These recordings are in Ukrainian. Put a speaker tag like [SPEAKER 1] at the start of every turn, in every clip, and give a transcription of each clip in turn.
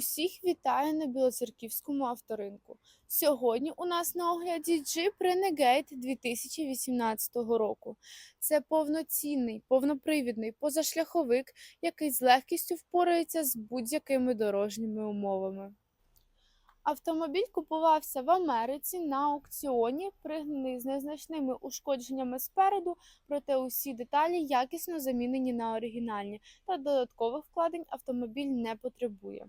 [SPEAKER 1] Усіх вітаю на Білоцерківському авторинку. Сьогодні у нас на огляді Jeep Renegade 2018 року. Це повноцінний, повнопривідний позашляховик, який з легкістю впорається з будь-якими дорожніми умовами. Автомобіль купувався в Америці на аукціоні, пригнаний з незначними ушкодженнями спереду, проте усі деталі якісно замінені на оригінальні та додаткових вкладень автомобіль не потребує.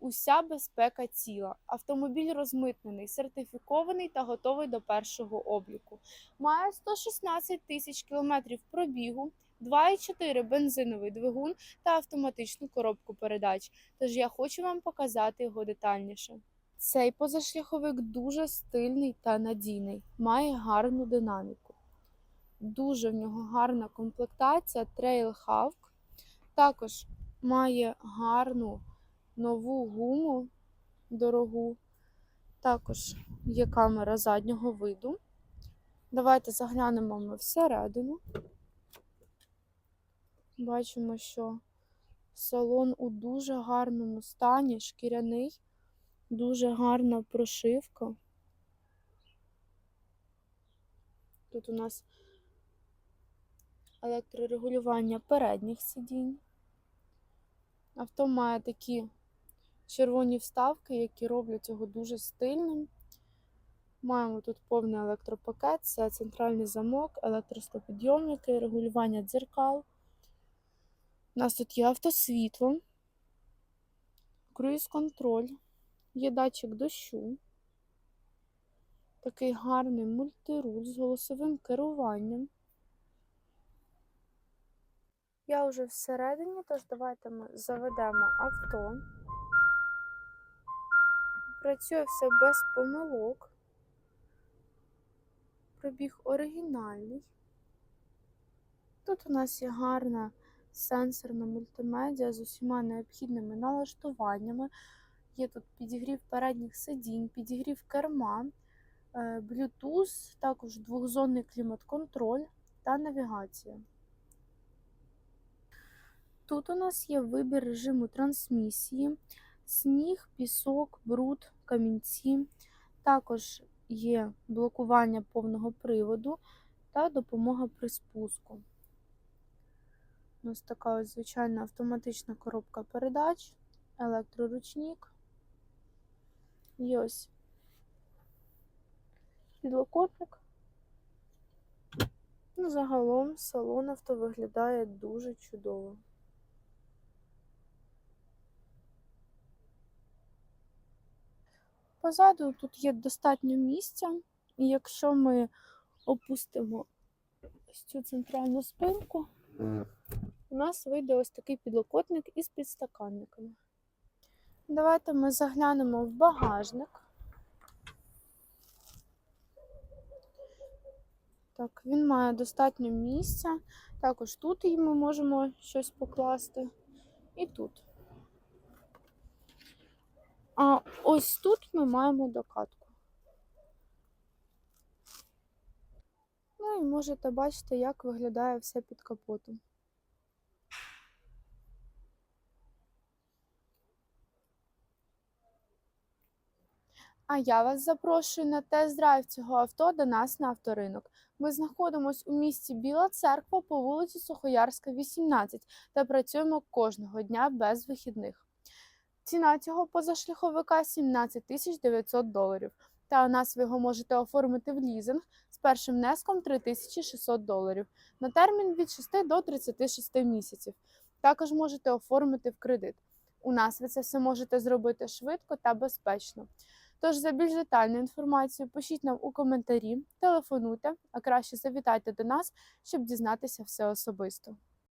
[SPEAKER 1] Уся безпека ціла. Автомобіль розмитнений, сертифікований та готовий до першого обліку. Має 116 тисяч кілометрів пробігу, 2,4 бензиновий двигун та автоматичну коробку передач. Тож я хочу вам показати його детальніше. Цей позашляховик дуже стильний та надійний, має гарну динаміку. Дуже в нього гарна комплектація Trail Hawk. Також має гарну нову гуму дорогу. Також є камера заднього виду. Давайте заглянемо ми всередину. Бачимо, що салон у дуже гарному стані, шкіряний, дуже гарна прошивка. Тут у нас електрорегулювання передніх сидінь. Авто має такі червоні вставки, які роблять його дуже стильним. Маємо тут повний електропакет, це центральний замок, електростопідйомники, регулювання дзеркал. У нас тут є автосвітло, круїз-контроль, є датчик дощу, такий гарний мультируль з голосовим керуванням. Я вже всередині, тож давайте ми заведемо авто. Працює все без помилок. Пробіг оригінальний. Тут у нас є гарна сенсорна мультимедіа з усіма необхідними налаштуваннями. Є тут підігрів передніх сидінь, підігрів керма, е, Bluetooth, також двохзонний клімат-контроль та навігація. Тут у нас є вибір режиму трансмісії, сніг, пісок, бруд, камінці. Також є блокування повного приводу та допомога при спуску. У нас така ось звичайна автоматична коробка передач, електроручник. Є ось підлокотник. Ну, загалом салон авто виглядає дуже чудово. Позаду тут є достатньо місця, і якщо ми опустимо ось цю центральну спинку, у нас вийде ось такий підлокотник із підстаканниками. Давайте ми заглянемо в багажник. Так, він має достатньо місця. Також тут ми можемо щось покласти. І тут. А ось тут ми маємо докатку. Ну і можете бачити, як виглядає все під капотом. А я вас запрошую на тест-драйв цього авто до нас на авторинок. Ми знаходимося у місті Біла Церква по вулиці Сухоярська, 18 та працюємо кожного дня без вихідних. Ціна цього позашляховика 17 тисяч 900 доларів. Та у нас ви його можете оформити в лізинг з першим внеском 3600 доларів на термін від 6 до 36 місяців. Також можете оформити в кредит. У нас ви це все можете зробити швидко та безпечно. Тож за більш детальну інформацію пишіть нам у коментарі, телефонуйте, а краще завітайте до нас, щоб дізнатися все особисто.